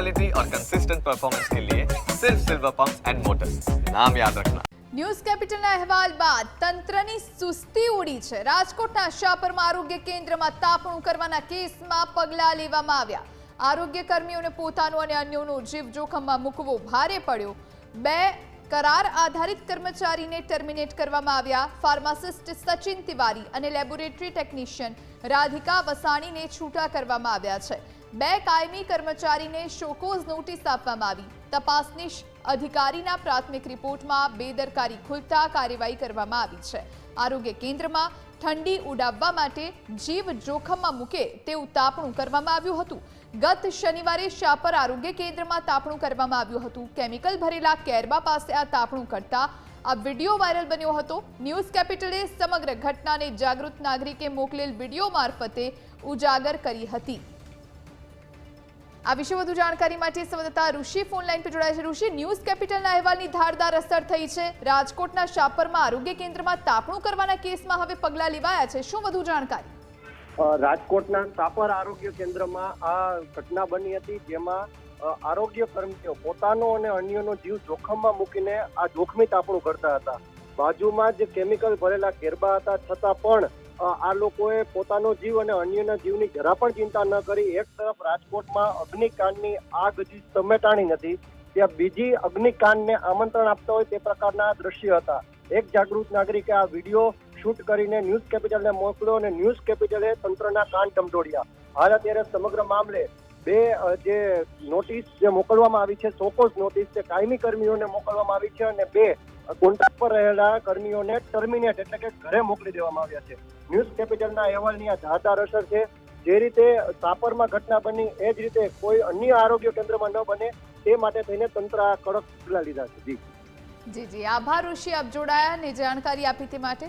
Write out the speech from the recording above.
Quality और consistent performance के लिए सिर्फ सिल्वर पंप एंड मोटर्स नाम याद रखना ન્યૂઝ કેપિટલના અહેવાલ બાદ તંત્રની સુસ્તી ઉડી છે રાજકોટના શાપરમાં આરોગ્ય કેન્દ્રમાં તાપણું કરવાના કેસમાં પગલાં લેવામાં આવ્યા આરોગ્ય કર્મીઓને પોતાનો અને અન્યોનો જીવ જોખમમાં મૂકવો ભારે પડ્યો બે કરાર આધારિત કર્મચારીને ટર્મિનેટ કરવામાં આવ્યા. ફાર્માસિસ્ટ સચિન તિવારી અને લેબોરેટરી ટેકનિશિયન રાધિકા વસાણીને છૂટા કરવામાં આવ્યા છે. બે કાયમી કર્મચારીને શોકોઝ નોટિસ આપવામાં આવી. તપાસનીશ અધિકારીના પ્રાથમિક રિપોર્ટમાં બેદરકારી ખુલતા કાર્યવાહી કરવામાં આવી છે. આરોગ્ય કેન્દ્રમાં ઠંડી ઉડાવવા માટે જીવ જોખમમાં મૂકે તેવું તાપણું કરવામાં આવ્યું હતું. ગત શનિવારે શાપર આરોગ્ય કેન્દ્રમાં તાપણું કરવામાં આવ્યું હતું. કેમિકલ ભરેલા કેરબા પાસે આ તાપણું કરતા આ વીડિયો વાયરલ બન્યો હતો. ન્યૂઝ કેપિટલે સમગ્ર ઘટનાને જાગૃત નાગરિકે મોકલેલ વીડિયો મારફતે ઉજાગર કરી હતી. આ વિશે વધુ જાણકારી માટે સંવાદદાતા ઋષિ ફોનલાઈન પર જોડાયા છે. ઋષિ, ન્યૂઝ કેપિટલના અહેવાલની ધારદાર અસર થઈ છે. રાજકોટના શાપરમાં આરોગ્ય કેન્દ્રમાં તાપણું કરવાના કેસમાં હવે પગલાં લેવાયા છે. શું વધુ જાણકારી? રાજકોટના સાપર આરોગ્ય કેન્દ્રમાં આ ઘટના બની હતી જેમાં આરોગ્ય કર્મીઓ પોતાનો અને અન્યનો જીવ જોખમમાં મૂકીને આ જોખમી તાપણું કરતા હતા. બાજુમાં જ કેમિકલ ભરેલા કેરબા હતા. છતાં પણ આ લોકોએ પોતાનો જીવ અને અન્યના જીવની જરા પણ ચિંતા ન કરી. એક તરફ રાજકોટમાં અગ્નિકાંડની આગ હજી સમેટાણી નથી. ત્યાં બીજી અગ્નિકાંડને આમંત્રણ આપતા હોય તે પ્રકારના દ્રશ્ય હતા. એક જાગૃત નાગરિકે આ વીડિયો શૂટ કરીને ન્યૂઝ કેપિટલને મોકલ્યો અને ન્યૂઝ કેપિટલે તંત્રના કાન ટમટોડ્યા હાલ અત્યારે સમગ્ર મામલે બે જે નોટિસ જે મોકલવામાં આવી છે સોકોસ નોટિસ, તે કાયમી કર્મીઓને મોકલવામાં આવી છે અને બે કોન્ટ્રાક્ટ પર રહેલા કર્મીઓને ટર્મિનેટ એટલે કે ઘરે મોકલી દેવામાં આવ્યા છે. ન્યૂઝ કેપિટલના અહેવાલની આ ધારદાર અસર છે. જે રીતે સાપરમાં ઘટના બની, એ જ રીતે કોઈ અન્ય આરોગ્ય કેન્દ્રમાં ન બને, તે માટે થઈને તંત્ર આ કડક પગલાં લીધા છે. જી. જી આભાર ઋષિ, આપ જોડાયા ને જાણકારી આપી તે માટે.